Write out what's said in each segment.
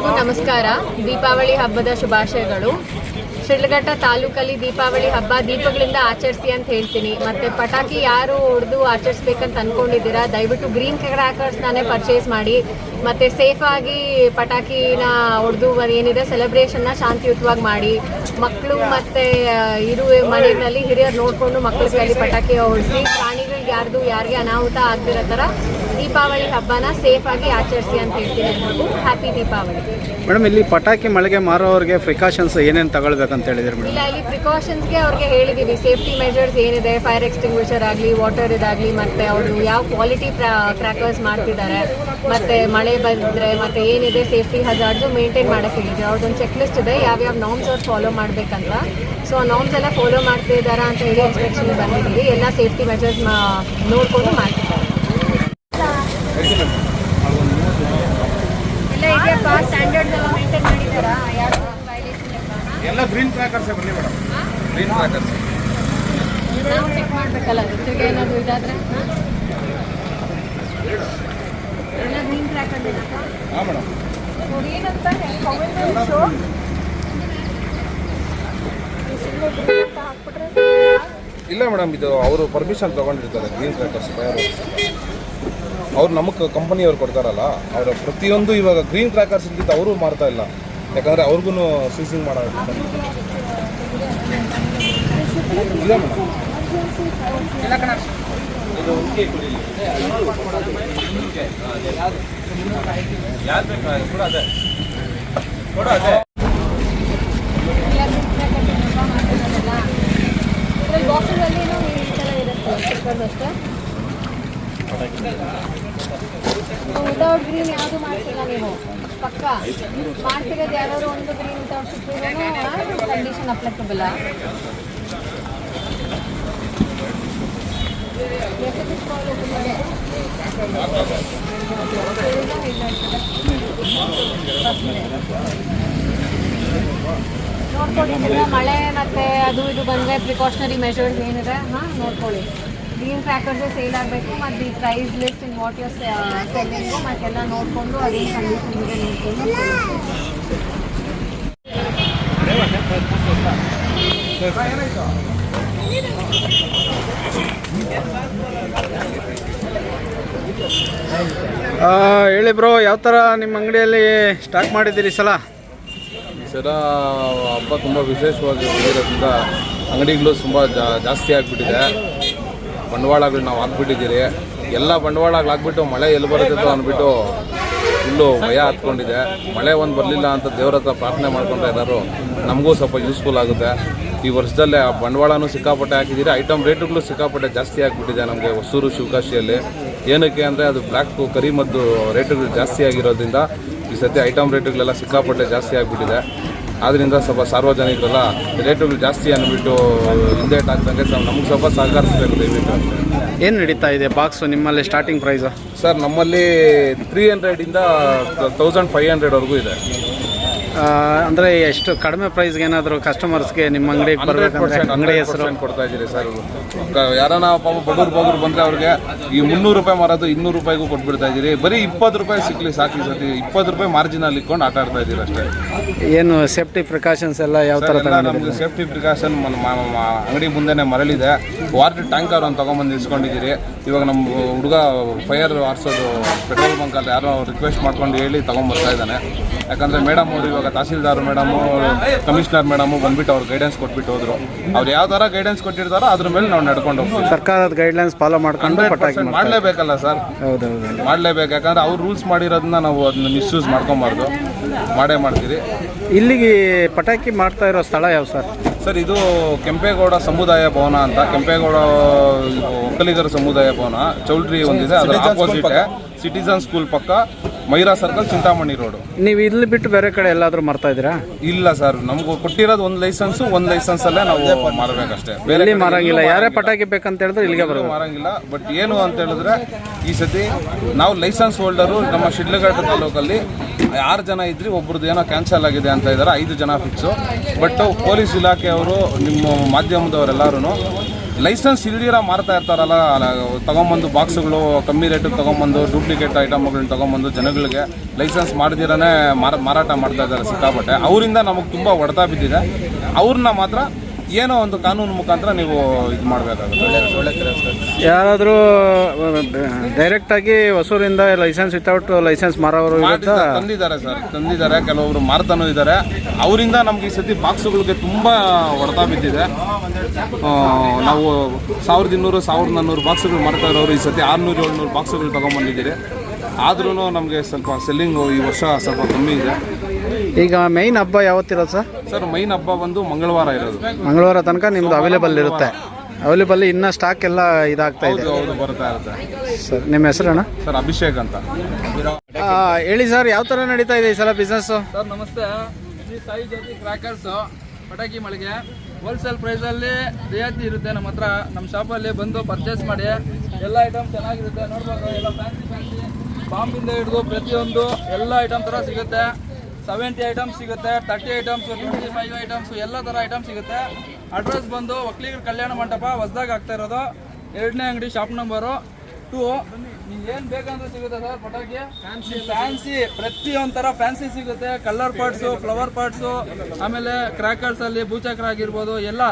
ಎಲ್ರಿಗೂ ನಮಸ್ಕಾರ. ದೀಪಾವಳಿ ಹಬ್ಬದ ಶುಭಾಶಯಗಳು. ಶಿಡ್ಲಘಟ್ಟ ತಾಲೂಕಲ್ಲಿ ದೀಪಾವಳಿ ಹಬ್ಬ ದೀಪಗಳಿಂದ ಆಚರಿಸಿ ಅಂತ ಹೇಳ್ತೀನಿ. ಮತ್ತೆ ಪಟಾಕಿ ಯಾರು ಹೊಡೆದು ಆಚರಿಸ್ಬೇಕಂತ ಅನ್ಕೊಂಡಿದ್ದೀರಾ? ದಯವಿಟ್ಟು ಗ್ರೀನ್ ಕ್ರ್ಯಾಕರ್ಸ್ನೇ ಪರ್ಚೇಸ್ ಮಾಡಿ, ಮತ್ತೆ ಸೇಫ್ ಆಗಿ ಪಟಾಕಿನ ಹೊಡೆದು ಏನಿದೆ ಸೆಲೆಬ್ರೇಷನ್ನ ಶಾಂತಿಯುತವಾಗಿ ಮಾಡಿ ಮಕ್ಕಳು ಮತ್ತೆ ಇರು ಮನೆಯಲ್ಲಿ ಹಿರಿಯರು ನೋಡಿಕೊಂಡು ಮಕ್ಕಳ ಪಟಾಕಿ ಹೊಡಿಸಿ, ಪ್ರಾಣಿಗಳಿಗೆ ಯಾರ್ದು ಯಾರಿಗೆ ಅನಾಹುತ ಆಗ್ತಿರೋ ಥರ ದೀಪಾವಳಿ ಹಬ್ಬನ ಸೇಫ್ ಆಗಿ ಆಚರಿಸಿ ಅಂತ ಹೇಳ್ತೀನಿ ಎಲ್ರಿಗೂ ಹ್ಯಾಪಿ ದೀಪಾವಳಿ. ಮೇಡಮ್ ಇಲ್ಲಿ ಪಟಾಕಿ ಮಳೆಗೆ ಮಾರೋರಿಗೆ ಪ್ರಿಕಾಷನ್ಸ್ ಏನೇನು ತಗೊಳ್ಬೇಕಂತ ಹೇಳಿದ್ರಿ ಮೇಡಮ್? ಇಲ್ಲ ಇಲ್ಲಿ ಪ್ರಿಕಾಷನ್ಸ್ಗೆ ಅವ್ರಿಗೆ ಹೇಳಿದ್ದೀವಿ ಸೇಫ್ಟಿ ಮೆಜರ್ಸ್ ಏನಿದೆ ಫೈರ್ ಎಕ್ಸ್ಟಿಂಗ್ವಿಷರ್ ಆಗಲಿ ವಾಟರ್ ಇದಾಗಲಿ ಮತ್ತೆ ಅವರು ಯಾವ ಕ್ವಾಲಿಟಿ ಕ್ರ್ಯಾಕರ್ಸ್ ಮಾಡ್ತಿದ್ದಾರೆ ಮತ್ತೆ ಮಳೆ ಬಂದರೆ ಮತ್ತೆ ಏನಿದೆ ಸೇಫ್ಟಿ ಹಜಾರ್ಡ್ಸು ಮೇಂಟೈನ್ ಮಾಡಕ್ಕೆ ಹೇಳಿದ್ವಿ. ಅವ್ರದ್ದೊಂದು ಚೆಕ್ ಲಿಸ್ಟ್ ಇದೆ ಯಾವ್ಯಾವ ನಾಮ್ಸ್ ಅವ್ರು ಫಾಲೋ ಮಾಡಬೇಕಂತ. ಸೊ ಆ ನಾಮ್ಸ್ ಎಲ್ಲ ಫಾಲೋ ಮಾಡ್ತಿದ್ದಾರಾ ಅಂತ ಹೇಳಿ ಇನ್ಸ್ಪೆಕ್ಷನ್ ಬಂದಿದ್ದೀವಿ. ಎಲ್ಲ ಸೇಫ್ಟಿ ಮೆಜರ್ಸ್ ನೋಡಿಕೊಂಡು ಮಾಡ್ತಿದ್ದಾರೆ ಎಲ್ಲ ಇದೆಯಪ್ಪ ಸ್ಟ್ಯಾಂಡರ್ಡ್ಸ್ ಎಲ್ಲ ಮೇಂಟೈನ್ ಮಾಡಿದ್ದಾರಾ ಯಾರು ವೈಲೇಷನ್ ಎಲ್ಲ ಗ್ರೀನ್ ಕ್ರ್ಯಾಕರ್ಸೇ ಬನ್ನಿ ಮೇಡಮ್ ಗ್ರೀನ್ ಚೆಕ್ ಮಾಡಬೇಕಲ್ಲ ಜೊತೆಗೆ ಏನಾದರೂ ಇದಾದರೆ? ಎಲ್ಲ ಗ್ರೀನ್ ಹಾಂ ಮೇಡಮ್ ಏನಂತ ಇಲ್ಲ ಮೇಡಮ್ ಇದು ಅವರು ಪರ್ಮಿಷನ್ ತಗೊಂಡಿರ್ತಾರೆ ಗ್ರೀನ್ ಕ್ರ್ಯಾಕರ್ಸ್ ತಯಾರು. ಅವ್ರು ನಮಗೆ ಕಂಪನಿಯವ್ರು ಕೊಡ್ತಾರಲ್ಲ ಅವರ ಪ್ರತಿಯೊಂದು ಇವಾಗ ಗ್ರೀನ್ ಇದ್ದಿದ್ದು ಅವರು ಮಾಡ್ತಾ ಇಲ್ಲ. ಯಾಕಂದರೆ ಅವ್ರಿಗೂ ಸೀಸಿಂಗ್ ಮಾಡೋದು ಇಲ್ಲ ಮೇಡಮ್ ಬಾಕ್ಸಲ್ಲಿ ಈ ಥರ ಇರುತ್ತೆ ಅಷ್ಟೇ. ವಿತೌಟ್ ಗ್ರೀನ್ ಯಾವುದು ಮಾಡ್ತೀರಾ ನೀವು ಪಕ್ಕ ಮಾಡ್ತಿರೋದು ಯಾರಾದ್ರು ಒಂದು ಗ್ರೀನ್ ವಿತೌಟ್ ಸಿಕ್ಕಿದ್ರು ಕಂಡೀಷನ್ ಅಪ್ಲಿಕಬಲ್ ನೋಡ್ಕೊಳ್ಳಿ ಮಳೆ ಮತ್ತೆ ಅದು ಇದು ಬಂದರೆ ಪ್ರಿಕಾಷನರಿ ಮೆಷರ್ಸ್ ಏನಿದೆ? ಹಾಂ, ನೋಡ್ಕೊಳ್ಳಿ. ಗ್ರೀನ್ ಕ್ರ್ಯಾಕರ್ಸೇ ಸೇಲ್ ಆಗಬೇಕು ಮತ್ತು ಈ price list in what use selling ಮತ್ತೆಲ್ಲ ನೋಡಿಕೊಂಡು ಅದೇ ಕಂಡೀಷನ್ಗೆ ಇದೆ ನೋಡ್ಕೊಂಡು ಹೇಳಿ ಬ್ರೋ ಯಾವ ಥರ ನಿಮ್ಮ ಅಂಗಡಿಯಲ್ಲಿ ಸ್ಟಾಕ್ ಮಾಡಿದ್ದೀರಿ ಈ ಸಲ? ಈ ಸಲ ಹಬ್ಬ ತುಂಬ ವಿಶೇಷವಾಗಿ ಇರೋದ್ರಿಂದ ಅಂಗಡಿಗಳು ತುಂಬ ಜಾಸ್ತಿ ಆಗಿಬಿಟ್ಟಿದೆ. ಬಂಡವಾಳಗಳು ನಾವು ಹಾಕ್ಬಿಟ್ಟಿದ್ದೀರಿ. ಎಲ್ಲ ಬಂಡವಾಳಗಳು ಹಾಕ್ಬಿಟ್ಟು ಮಳೆ ಎಲ್ಲಿ ಬರುತ್ತೋ ಅಂದ್ಬಿಟ್ಟು ಫುಲ್ಲು ಭಯ ಹತ್ಕೊಂಡಿದೆ. ಮಳೆ ಒಂದು ಬರಲಿಲ್ಲ ಅಂತ ದೇವ್ರ ಹತ್ರ ಪ್ರಾರ್ಥನೆ ಮಾಡ್ಕೊಂಡ್ರೆ ಇದ್ದಾರೆ ನಮಗೂ ಸ್ವಲ್ಪ ಯೂಸ್ಫುಲ್ ಆಗುತ್ತೆ. ಈ ವರ್ಷದಲ್ಲೇ ಆ ಬಂಡವಾಳನೂ ಸಿಕ್ಕಾಪಟ್ಟೆ ಹಾಕಿದ್ದೀರಿ. ಐಟಮ್ ರೇಟ್ಗಳು ಸಿಕ್ಕಾಪಟ್ಟೆ ಜಾಸ್ತಿ ಆಗಿಬಿಟ್ಟಿದೆ ನಮಗೆ ಹೊಸೂರು ಶಿವಕಾಶಿಯಲ್ಲಿ. ಏನಕ್ಕೆ ಅಂದರೆ ಅದು ಬ್ಲ್ಯಾಕ್ ಕರಿಮದ್ದು ರೇಟುಗಳು ಜಾಸ್ತಿ ಆಗಿರೋದ್ರಿಂದ ಈ ಸತಿ ಐಟಮ್ ರೇಟುಗಳೆಲ್ಲ ಸಿಕ್ಕಾಪಟ್ಟೆ ಜಾಸ್ತಿ ಆಗಿಬಿಟ್ಟಿದೆ. ಆದ್ದರಿಂದ ಸ್ವಲ್ಪ ಸಾರ್ವಜನಿಕರೆಲ್ಲ ರೇಟುಗಳು ಜಾಸ್ತಿ ಅಂದ್ಬಿಟ್ಟು ಹಿಂದೇಟ್ ಆಗ್ತಂಗೆ ಸ್ವಲ್ಪ ನಮ್ಗೆ ಸ್ವಲ್ಪ ಸಹಕರಿಸಬೇಕು ದಯವಿಟ್ಟು ಏನು ನಡೀತಾ ಇದೆ ಬಾಕ್ಸು ನಿಮ್ಮಲ್ಲಿ ಸ್ಟಾರ್ಟಿಂಗ್ ಪ್ರೈಸು ಸರ್ ನಮ್ಮಲ್ಲಿ ತ್ರೀ ಹಂಡ್ರೆಡಿಂದ ತೌಸಂಡ್ ಫೈವ್ ಹಂಡ್ರೆಡ್ವರೆಗೂ ಇದೆ. ಅಂದರೆ ಎಷ್ಟು ಕಡಿಮೆ ಪ್ರೈಸ್ಗೆ ಏನಾದರೂ ಕಸ್ಟಮರ್ಸ್ಗೆ ನಿಮ್ಮ ಅಂಗಡಿಗೆ ಬರಬೇಕಂದ್ರೆ ಅಂಗಡಿ ಹೆಸರು? ಕೊಡ್ತಾ ಇದ್ದೀರಿ ಸರ್ ಯಾರನ್ನ ಪಾಪ ಬಡವ್ರು ಬಗ್ರು ಬಂದ್ರೆ ಅವ್ರಿಗೆ ಈ ಮುನ್ನೂರು ರೂಪಾಯಿ ಮಾರೋದು ಇನ್ನೂರು ರೂಪಾಯಿಗೂ ಕೊಟ್ಬಿಡ್ತಾ ಇದ್ದೀರಿ. ಬರೀ ಇಪ್ಪತ್ತು ರೂಪಾಯಿ ಸಿಕ್ಲಿ ಸಾಕು ಸತಿ ಇಪ್ಪತ್ತು ರೂಪಾಯಿ ಮಾರ್ಜಿನಲ್ಲಿ ಇಟ್ಕೊಂಡು ಆಟ ಆಡ್ತಾ ಇದ್ದೀರಿ ಅಷ್ಟೇ. ಏನು ಸೇಫ್ಟಿ ಪ್ರಿಕಾಷನ್ಸ್ ಎಲ್ಲ ಯಾವ ಥರ ನಮ್ಗೆ ಸೇಫ್ಟಿ ಪ್ರಿಕಾಷನ್ ಅಂಗಡಿ ಮುಂದೆನೆ ಮರಳಿದೆ. ವಾಟರ್ ಟ್ಯಾಂಕರ್ ಒಂದು ತೊಗೊಂಬಂದು ಇಸ್ಕೊಂಡಿದ್ದೀರಿ. ಇವಾಗ ನಮ್ಮ ಹುಡುಗ ಫೈರ್ ಆರಿಸೋದು ಪೆಟ್ರೋಲ್ ಅಲ್ಲಿ ಯಾರೋ ರಿಕ್ವೆಸ್ಟ್ ಮಾಡ್ಕೊಂಡು ಹೇಳಿ ತೊಗೊಂಬರ್ತಾ ಇದ್ದಾನೆ. ಯಾಕಂದ್ರೆ ಮೇಡಮ್ ಅವರು ಇವಾಗ ತಹಸೀಲ್ದಾರ್ ಮೇಡಮು ಕಮಿಷನರ್ ಮೇಡಮು ಬಂದ್ಬಿಟ್ಟು ಅವ್ರು ಗೈಡೆನ್ಸ್ ಕೊಟ್ಬಿಟ್ಟು ಹೋದ್ರು. ಅವ್ರು ಯಾವ ಥರ ಗೈಡೆನ್ಸ್ ಕೊಟ್ಟಿರ್ತಾರೋ ಅದ್ರ ಮೇಲೆ ನಾವು ನಡ್ಕೊಂಡು ಹೋಗ್ತೀವಿ. ಸರ್ಕಾರದ ಗೈಡ್ಲೈನ್ಸ್ ಫಾಲೋ ಮಾಡ್ಕೊಂಡು ಪಟಾಕಿ ಪರ್ಸೆಂಟ್ ಮಾಡಲೇಬೇಕಲ್ಲ ಸರ್? ಹೌದೌದು ಮಾಡಲೇಬೇಕು ಯಾಕಂದ್ರೆ ಅವ್ರು ರೂಲ್ಸ್ ಮಾಡಿರೋದನ್ನ ನಾವು ಅದನ್ನ ಮಿಸ್ಯೂಸ್ ಮಾಡ್ಕೊಬಾರ್ದು. ಮಾಡೇ ಮಾಡ್ತೀರಿ. ಇಲ್ಲಿಗೆ ಪಟಾಕಿ ಮಾಡ್ತಾ ಇರೋ ಸ್ಥಳ ಯಾವ ಸರ್? ಸರ್ ಇದು ಕೆಂಪೇಗೌಡ ಸಮುದಾಯ ಭವನ ಅಂತ. ಕೆಂಪೇಗೌಡ ಒಕ್ಕಲಿಗರ ಸಮುದಾಯ ಭವನ. ಚೌಲ್ಟ್ರಿ ಒಂದಿದೆ ಅದರ ಆಪೋಸಿಟ್ ಸಿಟಿಸನ್ ಸ್ಕೂಲ್ ಪಕ್ಕ. ಮೈರಾ ಸರ್ಕಲ್ ಚಿಂತಾಮಣಿ ರೋಡ್. ನೀವು ಇಲ್ಲಿ ಬಿಟ್ಟು ಬೇರೆ ಕಡೆ ಎಲ್ಲಾದರೂ ಮಾಡ್ತಾ ಇದ್ದೀರಾ? ಇಲ್ಲ ಸರ್ ನಮ್ಗೆ ಕೊಟ್ಟಿರೋದು ಒಂದು ಲೈಸೆನ್ಸ್ ಒಂದು ಲೈಸೆನ್ಸ್ ಅಲ್ಲೇ ನಾವು ಮಾರಬೇಕಷ್ಟೇ. ಬೇರೆ ಎಲ್ಲಿ ಮಾರಂಗಿಲ್ಲ. ಯಾರೇ ಪಟಾಕಿ ಬೇಕಂತ ಹೇಳಿದ್ರೆ ಇಲ್ಲಿಗೆ ಬರೋದು ಮಾರಂಗಿಲ್ಲ. ಬಟ್ ಏನು ಅಂತ ಹೇಳಿದ್ರೆ ಈ ಸತಿ ನಾವು ಲೈಸೆನ್ಸ್ ಹೋಲ್ಡರು ನಮ್ಮ ಶಿಡ್ಲಘಟ್ಟ ತಾಲೂಕಲ್ಲಿ ಆರು ಜನ ಇದ್ರಿ ಒಬ್ರದ್ದು ಏನೋ ಕ್ಯಾನ್ಸಲ್ ಆಗಿದೆ ಅಂತ ಇದ್ದಾರೆ ಐದು ಜನ ಫಿಕ್ಸು ಬಟ್ ಪೊಲೀಸ್ ಇಲಾಖೆಯವರು ನಿಮ್ಮ ಮಾಧ್ಯಮದವರೆಲ್ಲರೂ ಲೈಸೆನ್ಸ್ ಇಲ್ದಿರ ಮಾರ್ತಾ ಇರ್ತಾರಲ್ಲ ತಗೊಂಬಂದು ಬಾಕ್ಸ್ಗಳು, ಕಮ್ಮಿ ರೇಟಿಗೆ ತಗೊಂಬಂದು ಡೂಪ್ಲಿಕೇಟ್ ಐಟಮ್ಗಳನ್ನ ತಗೊಂಬಂದು ಜನಗಳಿಗೆ ಲೈಸೆನ್ಸ್ ಮಾಡ್ದಿರನೇ ಮಾರ, ಮಾರಾಟ ಮಾಡ್ತಾ ಇದ್ದಾರೆ ಸಿಕ್ಕಾಪಟ್ಟೆ. ಅವರಿಂದ ನಮಗೆ ತುಂಬ ಹೊಡೆತ ಬಿದ್ದಿದೆ. ಅವ್ರನ್ನ ಮಾತ್ರ ಏನೋ ಒಂದು ಕಾನೂನು ಮುಖಾಂತರ ನೀವು ಇದು ಮಾಡಬೇಕಾಗುತ್ತೆ. ಯಾರಾದರೂ ಡೈರೆಕ್ಟಾಗಿ ಹೊಸೂರಿಂದ ಲೈಸೆನ್ಸ್ ವಿತೌಟ್ ಲೈಸೆನ್ಸ್ ಮಾರೋರು ತಂದಿದ್ದಾರೆ ಸರ್. ತಂದಿದ್ದಾರೆ ಕೆಲವೊಬ್ರು ಮಾರ್ತಾನೂ ಇದ್ದಾರೆ. ಅವರಿಂದ ನಮ್ಗೆ ಈ ಸತಿ ಬಾಕ್ಸುಗಳಿಗೆ ತುಂಬ ಹೊಡೆತ ಬಿದ್ದಿದೆ. ನಾವು ಸಾವಿರದ ಇನ್ನೂರು ಸಾವಿರದ ನಾನ್ನೂರು ಬಾಕ್ಸುಗಳು ಮಾರ್ತಾ ಇರೋರು ಈ ಸತಿ ಆರುನೂರು ಏಳ್ನೂರು ಬಾಕ್ಸುಗಳು ತೊಗೊಂಬಂದಿದ್ದೀರಿ. ಆದ್ರೂ ನಮಗೆ ಸ್ವಲ್ಪ ಸೆಲ್ಲಿಂಗು ಈ ವರ್ಷ ಸ್ವಲ್ಪ ಕಮ್ಮಿ ಇದೆ. ಈಗ ಮೈನ್ ಹಬ್ಬ ಯಾವತ್ತಿರೋದು ಸರ್? ಸರ್ ಮೈನ್ ಹಬ್ಬ ಬಂದು ಮಂಗಳವಾರ ಇರೋದು. ಮಂಗಳವಾರ ತನಕ ನಿಮ್ದು ಅವೈಲೇಬಲ್ ಇರುತ್ತೆ. ಅವೈಲೇಬಲ್ ಇನ್ನ ಸ್ಟಾಕ್ ಎಲ್ಲ ಇದಾಗ್ತಾ ಇದೆ. ಹೌದು ಹೌದು ಬರ್ತಾ ಇರುತ್ತೆ. ಸರ್ ನಿಮ್ಮ ಹೆಸರಣ್ಣ ಸರ್ ಅಭಿಷೇಕ್ ಅಂತ. ಆ, ಹೇಳಿ ಸರ್ ಯಾವ ಥರ ನಡೀತಾ ಇದೆ ಈ ಸಲ ಬಿಸ್ನೆಸ್ ಸರ್ ನಮಸ್ತೆ. ಶ್ರೀ ಸಾಯಿ ಜ್ಯೋತಿ ಕ್ರ್ಯಾಕರ್ಸು ಪಟಾಕಿ ಮಳಿಗೆ. ಹೋಲ್ಸೇಲ್ ಪ್ರೈಸಲ್ಲಿ ರಿಯಾಯಿತಿ ಇರುತ್ತೆ ನಮ್ಮ ಹತ್ರ. ನಮ್ಮ ಶಾಪಲ್ಲಿ ಬಂದು ಪರ್ಚೇಸ್ ಮಾಡಿ ಎಲ್ಲ ಐಟಮ್ ಚೆನ್ನಾಗಿರುತ್ತೆ. ನೋಡ್ಬೋದು ಎಲ್ಲ ಫ್ಯಾನ್ಸಿ ಫ್ಯಾನ್ಸಿ ಬಾಂಬಿಂದ ಹಿಡಿದು ಪ್ರತಿಯೊಂದು ಎಲ್ಲ ಐಟಮ್ ಥರ ಸಿಗುತ್ತೆ. ಸೆವೆಂಟಿ ಐಟಮ್ಸ್ ಸಿಗುತ್ತೆ thirty items twenty five items ಎಲ್ಲ ಥರ ಐಟಮ್ ಸಿಗುತ್ತೆ. ಅಡ್ರೆಸ್ ಬಂದು ಒಕ್ಕಲಿಗರ ಕಲ್ಯಾಣ ಮಂಟಪ ಹೊಸ್ದಾಗ ಆಗ್ತಾ ಇರೋದು. ಎರಡನೇ ಅಂಗಡಿ ಶಾಪ್ ನಂಬರು ಟೂ ಏನು ಬೇಕಂದ್ರೆ ಸಿಗುತ್ತೆ ಸರ್ ಪಟಾಕಿ? ಫ್ಯಾನ್ಸಿ ಫ್ಯಾನ್ಸಿ ಪ್ರತಿಯೊಂದು ಥರ ಫ್ಯಾನ್ಸಿ ಸಿಗುತ್ತೆ. ಕಲರ್ ಪಾರ್ಟ್ಸು ಫ್ಲವರ್ ಪಾರ್ಟ್ಸು ಆಮೇಲೆ ಕ್ರ್ಯಾಕರ್ಸ್ ಅಲ್ಲಿ ಭೂಚಕ್ರ ಆಗಿರ್ಬೋದು ಎಲ್ಲ.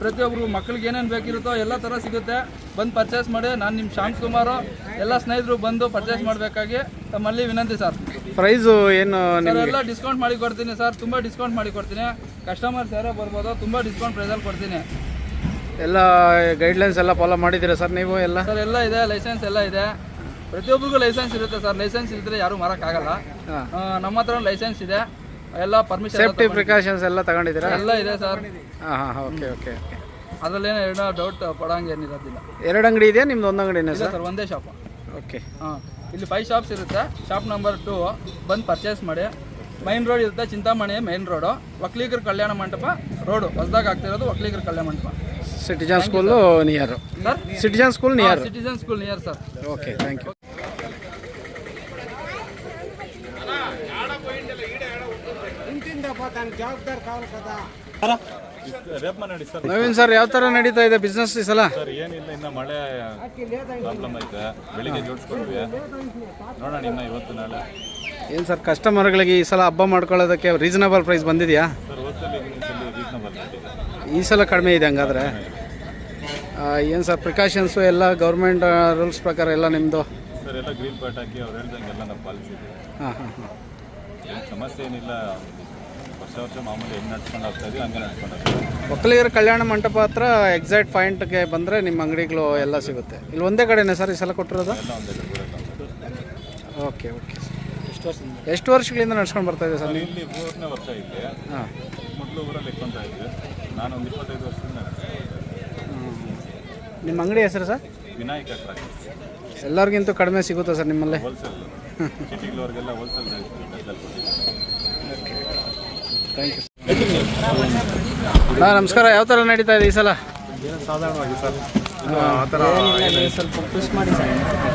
ಪ್ರತಿಯೊಬ್ಬರು ಮಕ್ಕಳಿಗೆ ಏನೇನು ಬೇಕಿರುತ್ತೋ ಎಲ್ಲ ಥರ ಸಿಗುತ್ತೆ. ಬಂದು ಪರ್ಚೇಸ್ ಮಾಡಿ ನಾನು ನಿಮ್ಮ ಶ್ಯಾಮ್ ಕುಮಾರು ಎಲ್ಲ ಸ್ನೇಹಿತರು ಬಂದು ಪರ್ಚೇಸ್ ಮಾಡಬೇಕಾಗಿ ತಮ್ಮಲ್ಲಿ ವಿನಂತಿ ಸರ್. ಪ್ರೈಸು ಏನು ಎಲ್ಲ ಡಿಸ್ಕೌಂಟ್ ಮಾಡಿ ಕೊಡ್ತೀನಿ ಸರ್ ತುಂಬ ಡಿಸ್ಕೌಂಟ್ ಮಾಡಿ ಕೊಡ್ತೀನಿ. ಕಸ್ಟಮರ್ಸ್ ಯಾರೇ ಬರ್ಬೋದು ತುಂಬ ಡಿಸ್ಕೌಂಟ್ ಪ್ರೈಸಲ್ಲಿ ಕೊಡ್ತೀನಿ. ಎಲ್ಲ ಗೈಡ್ಲೈನ್ಸ್ ಎಲ್ಲ ಫಾಲೋ ಮಾಡಿದ್ದೀರಾ ಸರ್ ನೀವು ಎಲ್ಲ? ಸರ್ ಎಲ್ಲ ಇದೆ ಲೈಸೆನ್ಸ್ ಎಲ್ಲ ಇದೆ. ಪ್ರತಿಯೊಬ್ಬರಿಗೂ ಲೈಸೆನ್ಸ್ ಇರುತ್ತೆ ಸರ್ ಲೈಸೆನ್ಸ್ ಇಲ್ಲದ್ರೆ ಯಾರು ಮಾರಕ್ಕಾಗಲ್ಲ. ನಮ್ಮ ಹತ್ರ ಲೈಸೆನ್ಸ್ ಇದೆ. ಎಲ್ಲ ಪರ್ಮಿಷನ್ ಸೇಫ್ಟಿ ಪ್ರಿಕಾಷನ್ಸ್ ಎಲ್ಲ ತಗೊಂಡಿದ್ದೀರಾ? ಎಲ್ಲ ಇದೆ ಸರ್. ಹಾಂ ಹಾಂ ಓಕೆ ಓಕೆ ಓಕೆ ಅದರಲ್ಲೇನೋ ಏನೋ ಡೌಟ್ ಪಡಂಗೆ ಏನಿರೋದಿಲ್ಲ. ಎರಡು ಅಂಗಡಿ ಇದೆಯಾ? ನಿಮ್ದು ಒಂದು ಅಂಗಡಿನೇ ಇಲ್ಲ ಸರ್? ಸರ್ ಒಂದೇ ಶಾಪ್ ಓಕೆ ಹಾಂ ಇಲ್ಲಿ ಫೈವ್ ಶಾಪ್ಸ್ ಇರುತ್ತೆ. ಶಾಪ್ ನಂಬರ್ ಟು ಬಂದು ಪರ್ಚೇಸ್ ಮಾಡಿ. ಮೈನ್ ರೋಡ್ ಇರುತ್ತೆ ಚಿಂತಾಮಣಿ ಮೈನ್ ರೋಡು ಒಕ್ಲಿಗರ ಕಲ್ಯಾಣ ಮಂಟಪ ರೋಡು ಹೊಸದಾಗ ಆಗ್ತಿರೋದು ಒಕ್ಲಿಗರ ಕಲ್ಯಾಣ ಮಂಟಪ. Citizen school near sir. Citizen school near citizen school near sir okay thank you Naveen sir ಯಾವ ತರ ನಡೀತಾ ಇದೆ ಬಿಸ್ನೆಸ್ ಈ ಸಲ? ಸರ್ ಏನಿಲ್ಲ ಗಳಿಗೆ ಮಳೆ ಪ್ರಾಬ್ಲಮ್ ಐತೆ. ಬೆಳಿಗ್ಗೆ ಜೋಡಿಸ್ಕೊಡ್ವಿ ನೋಡೋಣ ಇನ್ನು ಇವತ್ತು ನಾಳೆ. ಏನು ಸರ್ ಕಸ್ಟಮರ್ಗಳಿಗೆ ಈ ಸಲ ಹಬ್ಬ ಮಾಡ್ಕೊಳ್ಳೋದಕ್ಕೆ ರೀಸನಬಲ್ ಪ್ರೈಸ್ ಬಂದಿದೆಯಾ? ಸರ್ ಹೋಲ್ಸೇಲ್ ರೀಸನಬಲ್ ಈ ಸಲ ಕಡಿಮೆ ಇದೆ ಹಂಗಾದ್ರೆ? ಏನು ಸರ್ ಪ್ರಿಕಾಷನ್ಸು ಎಲ್ಲ ಗೌರ್ಮೆಂಟ್ ರೂಲ್ಸ್ ಪ್ರಕಾರ ಎಲ್ಲ ನಿಮ್ಮದು ಸರ್ ಎಲ್ಲ ಗ್ರೀನ್ ಪಾಟ್ ಹಾಕಿ ಅವ್ರು ಹೇಳ್ದಂಗೆಲ್ಲ ನಾವು ಪಾಲಿಸಿದ್ವಿ ಹಾಂ ಹಾಂ ಹಾಂ. ಸಮಸ್ಯೆ ಏನಿಲ್ಲ. ವರ್ಷ ವರ್ಷ ಮಾಮೂಲಿ ಹೆಂಗೆ ನಡ್ಸ್ಕೊಂಡು ಹೋಗ್ತಾ ಇದೀವಿ ಹಂಗೆ ನಡ್ಸ್ಕೊಂಡು ಹೋಗ್ತೀವಿ ಒಕ್ಕಲಿಗರ ಕಲ್ಯಾಣ ಮಂಟಪ ಹತ್ರ ಎಕ್ಸಾಕ್ಟ್ ಪಾಯಿಂಟ್ಗೆ ಬಂದರೆ ನಿಮ್ಮ ಅಂಗಡಿಗಳು ಎಲ್ಲ ಸಿಗುತ್ತೆ. ಇಲ್ಲಿ ಒಂದೇ ಕಡೆನೇ ಸರ್ ಈ ಸಲ ಕೊಟ್ಟಿರೋದು? ಎಲ್ಲ ಒಂದೇ ದೂರ ಓಕೆ ಓಕೆ ಎಷ್ಟು ವರ್ಷಗಳಿಂದ ನಡ್ಸ್ಕೊಂಡು ಬರ್ತಾ ಇದೆ ಸರ್ ನೀವು? ಇಲ್ಲಿ ಮೂರನೇ ವರ್ಷ ಇಲ್ಲಿ. ಹಾಂ. ಮೊದಲು ಊರಲ್ಲಿ ಇಟ್ಕೊತಾ ಇದ್ವಿ. ನಾನು ಒಂದು ಇಪ್ಪತ್ತೈದು ವರ್ಷದಿಂದ ನಡೆಸ್ತಾ ಇದ್ದೆ. ನಿಮ್ಮ ಅಂಗಡಿ ಹೆಸರು ಸರ್? ವಿನಾಯಕ ಟ್ರಾಕ್ ಎಲ್ಲರಿಗಿಂತೂ ಕಡಿಮೆ ಸಿಗುತ್ತಾ ಸರ್ ನಿಮ್ಮಲ್ಲಿ. ಹೋಲ್ಸೇಲ್ ಸಿಟಿಗಳವ್ರಿಗೆಲ್ಲ ಹೋಲ್ಸೇಲ್ ರೇಟ್ ಕೊಟ್ಟಿದ್ದೀವಿ ಥ್ಯಾಂಕ್ ಯು ಹಾಂ ನಮಸ್ಕಾರ. ಯಾವ ಥರ ನಡೀತಾ ಇದೆ ಈ ಸಲ?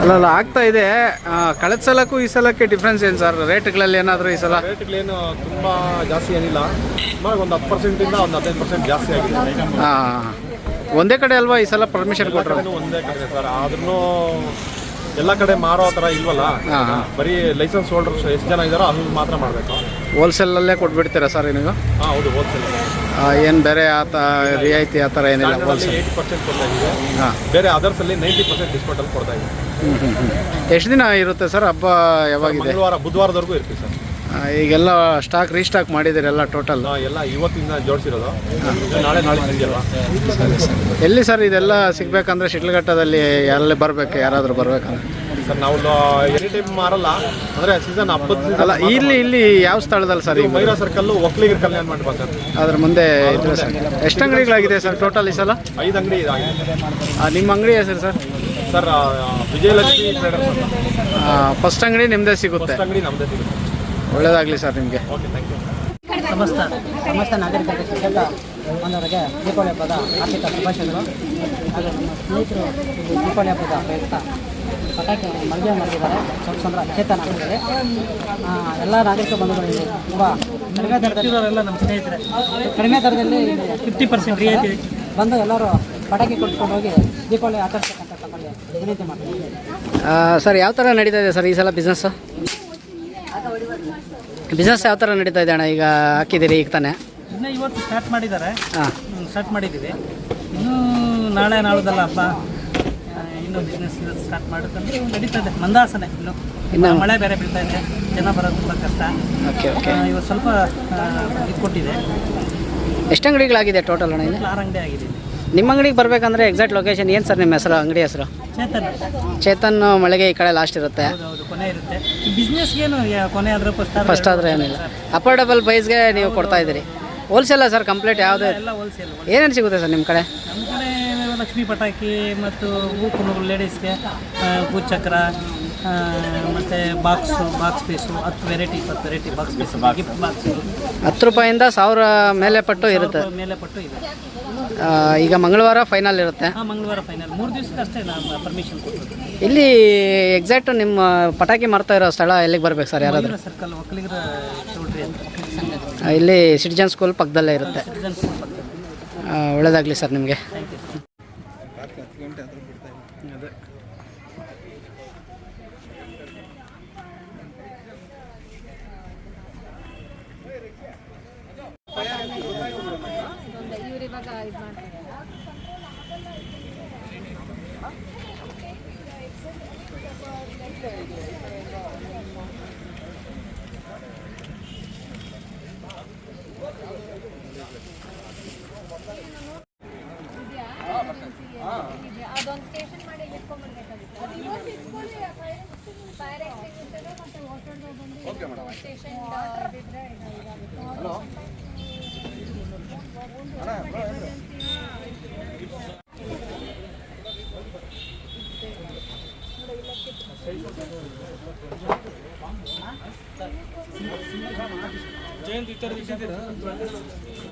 ಅಲ್ಲ ಅಲ್ಲ ಆಗ್ತಾ ಇದೆ. ಕಳೆದ ಸಲಕ್ಕೂ ಈ ಸಲಕ್ಕೆ ಡಿಫ್ರೆನ್ಸ್ ಏನು ಸರ್? ರೇಟ್ಗಳಲ್ಲಿ ಏನಾದರೂ ಈ ಸಲ? ರೇಟ್ಗಳೇನು ತುಂಬ ಜಾಸ್ತಿ ಏನಿಲ್ಲ. ಸುಮಾರು ಒಂದು ಹತ್ತು ಪರ್ಸೆಂಟಿಂದ ಒಂದು ಹದಿನೈದು ಪರ್ಸೆಂಟ್ ಜಾಸ್ತಿ ಆಗಿದೆ. ಹಾಂ ಒಂದೇ ಕಡೆ ಅಲ್ವಾ ಈ ಸಲ ಪರ್ಮಿಷನ್ ಕೊಟ್ಟರು ಒಂದೇ ಕಡೆ ಸರ್. ಆದ್ರೂ ಎಲ್ಲ ಕಡೆ ಮಾರೋ ಥರ ಇಲ್ವಲ್ಲ? ಬರೀ ಲೈಸೆನ್ಸ್ ಹೋಲ್ಡರ್ ಎಷ್ಟು ಜನ ಇದ್ದಾರೋ ಅಲ್ಲಿ ಮಾತ್ರ ಮಾಡಬೇಕು. ಹೋಲ್ಸೇಲಲ್ಲೇ ಕೊಟ್ಬಿಡ್ತೀರಾ ಸರ್ ನೀವು ಹಾಂ ಹೌದು ಹೋಲ್ಸೇಲ್ ಏನು ಬೇರೆ ಆ ತ ರಿಯಾಯಿತಿ ಆ ಥರ ಏನಿಲ್ಲ ಹೋಲ್ಸೇಲ್ ಏಯ್ಟಿ ಪರ್ಸೆಂಟ್ ಕೊಡ್ತಾ ಇದ್ದೀವಿ. ಹಾಂ. ಬೇರೆ ಅದರ್ಸಲ್ಲಿ ನೈಂಟಿ ಪರ್ಸೆಂಟ್ ಡಿಸ್ಕೌಂಟಲ್ಲಿ ಕೊಡ್ತಾ ಇದ್ದೀವಿ. ಹ್ಞೂ ಹ್ಞೂ ಹ್ಞೂ ಎಷ್ಟು ದಿನ ಇರುತ್ತೆ ಸರ್ ಹಬ್ಬ ಯಾವಾಗಿದೆ? ಮಂಗಳವಾರ ಬುಧವಾರದವರೆಗೂ ಇರ್ತೀವಿ ಸರ್ ಈಗೆಲ್ಲ ಸ್ಟಾಕ್ ರೀಸ್ಟಾಕ್ ಮಾಡಿದ್ದೀರಿ ಎಲ್ಲ ಟೋಟಲ್ ಎಲ್ಲ ಇವತ್ತಿಂದ ಜೋಡಿಸಿರೋದು. ನಾಳೆ ನಾಳೆ ಎಲ್ಲಿ ಸರ್ ಇದೆಲ್ಲ ಸಿಗ್ಬೇಕಂದ್ರೆ ಶಿಟ್ಲಘಟ್ಟದಲ್ಲಿ ಎಲ್ಲಿ ಬರಬೇಕು ಯಾರಾದರೂ ಬರ್ಬೇಕಂದ್ರೆ? ಸರ್ ನಾವು ಎನಿ ಟೈಮ್ ಮಾರಲ್ಲ. ಅಂದರೆ ಸೀಸನ್ ಹಬ್ಬದ ಅಲ್ಲ ಇಲ್ಲಿ ಇಲ್ಲಿ ಯಾವ ಸ್ಥಳದಲ್ಲಿ ಸರ್ ಮೈರಾ ಸರ್ಕಲ್ಲು ಒಕ್ಲಿಗರ ಕಲ್ಯಾಣ ಮಂಟಪ ಸರ್. ಅದ್ರ ಮುಂದೆ ಇದ್ರೆ ಸರ್. ಎಷ್ಟು ಅಂಗಡಿಗಳಾಗಿದೆ ಸರ್ ಟೋಟಲ್ ಈ ಸಲ? ಐದು ಅಂಗಡಿ ಇದಾಗಿದೆ ನಿಮ್ಮ ಅಂಗಡಿ ಹೆಸರು sir? Sir Vijayalakshmi traders first ಅಂಗಡಿ ನಿಮ್ಮದೇ ಸಿಗುತ್ತೆ. ಅಂಗಡಿ ನಮ್ಮದೇ ಸಿಗುತ್ತೆ. ಒಳ್ಳೇದಾಗಲಿ ಸರ್ ನಿಮಗೆ. ಓಕೆ ಥ್ಯಾಂಕ್ ಯು ಸಮಸ್ತ ಸಮಸ್ತ ನಾಗರಿಕರಿಗೆ ಶಿಕ್ಷಕ ಬಂದವರಿಗೆ ದೀಪಾವಳಿ ಹಬ್ಬದ ಆರ್ಥಿಕ ಶುಭಾಶಯಗಳು. ಹಾಗೂ ನಮ್ಮ ಸ್ನೇಹಿತರು ದೀಪಾವಳಿ ಹಬ್ಬದ ಪ್ರಯುಕ್ತ ಪಟಾಕಿ ಮಳಿಗೆ ಮಾಡಿದ್ದಾರೆ ಚಂದ್ರ ಚೇತನ ಆಗಿದ್ದಾರೆ ಎಲ್ಲ ನಾಗರಿಕ ಬಂಧುಗಳಿಗೆ ತುಂಬ ಕಡಿಮೆ ದರದಲ್ಲಿ ಎಲ್ಲ ನಮ್ಮ ಸ್ನೇಹಿತರೆ. ಕಡಿಮೆ ದರದಲ್ಲಿ ಫಿಫ್ಟಿ ಪರ್ಸೆಂಟ್ ರಿಯಾಯಿತಿ. ಬಂದು ಎಲ್ಲರೂ ಪಟಾಕಿ ಕೊಟ್ಕೊಂಡು ಹೋಗಿ ದೀಪಾವಳಿ ಆಚರಿಸ್ತಕ್ಕಂಥ ತಮ್ಮಲ್ಲಿ ವಿನಂತಿ ಮಾಡ್ತೀನಿ. ಸರ್ ಯಾವ ಥರ ನಡೀತಾ ಇದೆ ಸರ್ ಈ ಸಲ ಬಿಸ್ನೆಸ್ಸು ಬಿಸ್ನೆಸ್ ಯಾವ ಥರ ನಡೀತಾ ಇದೆ ಅಣ್ಣ? ಈಗ ಹಾಕಿದ್ದೀರಿ ಈಗ ತಾನೆ? ಇನ್ನು ಇವತ್ತು ಸ್ಟಾರ್ಟ್ ಮಾಡಿದ್ದಾರೆ. ಹಾಂ. ಸ್ಟಾರ್ಟ್ ಮಾಡಿದ್ದೀವಿ. ಇನ್ನೂ ನಾಳೆ ನಾಳ್ದಲ್ಲ ಹಬ್ಬ. ಆ, ಇನ್ನೂ ಬಿಸ್ನೆಸ್ ಸ್ಟಾರ್ಟ್ ಮಾಡೋಕ್ಕಂದ್ರೆ ನಡೀತಾ ಇದೆ. ಮಂದಾಸನೆ ಇನ್ನು. ಇನ್ನು- ಮಳೆ ಬೇರೆ ಬೀಳ್ತಾ ಇದೆ. ಜನ ಬರೋದು ತುಂಬ ಕಷ್ಟ. Okay okay. ಆ, ಇವತ್ತು ಸ್ವಲ್ಪ ಇದು ಕೊಟ್ಟಿದೆ. ಎಷ್ಟು ಅಂಗಡಿಗಳಾಗಿದೆ ಟೋಟಲ್ ಅಣ್ಣ ಇದು? ಆರು ಅಂಗಡಿ ಆಗಿದೆ ಇಲ್ಲಿ. ನಿಮ್ಮ ಅಂಗಡಿಗೆ ಬರಬೇಕಂದ್ರೆ ಎಕ್ಸಾಕ್ಟ್ ಲೊಕೇಶನ್ ಏನು ಸರ್ ನಿಮ್ಮ ಹೆಸರು ಅಂಗಡಿ ಹೆಸರು? ಚೇತನ್. ಚೇತನ್ ಮಳೆಗೆ ಈ ಕಡೆ ಲಾಸ್ಟ್ ಇರುತ್ತೆ. ಹೌದು ಹೌದು ಕೊನೆ ಇರುತ್ತೆ. ಬಿಸ್ನೆಸ್ಗೇನು ಕೊನೆ ಆದ್ರೆ ಫಸ್ಟ್ ಫಸ್ಟ್ ಆದರೆ ಏನಿಲ್ಲ. ಅಫೋರ್ಡಬಲ್ ಪ್ರೈಸ್ಗೆ ನೀವು ಕೊಡ್ತಾ ಇದ್ದೀರಿ. ಹೋಲ್ಸೇಲ ಸರ್ ಕಂಪ್ಲೀಟ್ ಯಾವುದು? ಎಲ್ಲ ಹೋಲ್ಸೇಲ್ ಏನೇನು ಸಿಗುತ್ತೆ ಸರ್ ನಿಮ್ಮ ಕಡೆ? ನಮ್ಮ ಕಡೆ ಲಕ್ಷ್ಮೀ ಪಟಾಕಿ ಮತ್ತು ಹೂ ಲೇಡೀಸ್ಗೆ ಲೇಡೀಸ್ಗೆ ಭೂಚಕ್ರ ಮತ್ತು ಬಾಕ್ಸು ಬಾಕ್ಸ್ ಪೀಸು ಹತ್ತು ವೆರೈಟಿ ಇಪ್ಪತ್ತು variety box piece gift box ಹತ್ತು ರೂಪಾಯಿಂದ ಸಾವಿರ ಮೇಲೆ ಪಟ್ಟು ಇರುತ್ತೆ. ಮೇಲೆ ಪಟ್ಟು ಇದೆ. ಈಗ ಮಂಗಳವಾರ ಫೈನಲ್ ಇರುತ್ತೆ. ಹಾಂ ಮಂಗಳವಾರ ಫೈನಲ್ ಮೂರು ದಿವಸಕ್ಕೆ ಅಷ್ಟೇ ನಾನು ಪರ್ಮಿಷನ್ ಕೊಟ್ಟರು ಇಲ್ಲಿ ಎಕ್ಸಾಕ್ಟ್ ನಿಮ್ಮ ಪಟಾಕಿ ಮಾರ್ತಾ ಇರೋ ಸ್ಥಳ ಎಲ್ಲಿಗೆ ಬರ್ಬೇಕು ಸರ್ ಯಾರಾದರೂ? ಸರ್ಕಲ್ ಒಕ್ಕಲಿಗರ ಚೌಲ್ಟ್ರಿ ಅಂತ. ಇಲ್ಲಿ ಸಿಟಿಜನ್ ಸ್ಕೂಲ್ ಪಕ್ಕದಲ್ಲೇ ಇರುತ್ತೆ. ಸಿಟಿಜನ್ ಪಕ್ಕದಲ್ಲಿ. ಆ, ಒಳ್ಳೆಯದಾಗಲಿ ಸರ್ ನಿಮಗೆ. ಇವಾಗ ಇದು ಮಾಡ್ತಾರೆ ಅದೊಂದು ಸ್ಟೇಷನ್ ಮಾಡಿ ಇಟ್ಕೊಂಡ್ಬರ್ಬೇಕಾಗಿತ್ತು ಫೈರ್ ಎಕ್ಸ್ಟಿಂಗ್ವಿಷರ್ ಮತ್ತೆ ವಾಟರ್ ಬಂದು ಸ್ಟೇಷನ್ ಇದಿದ್ರೆ ಇದಾಗುತ್ತೆ Tô.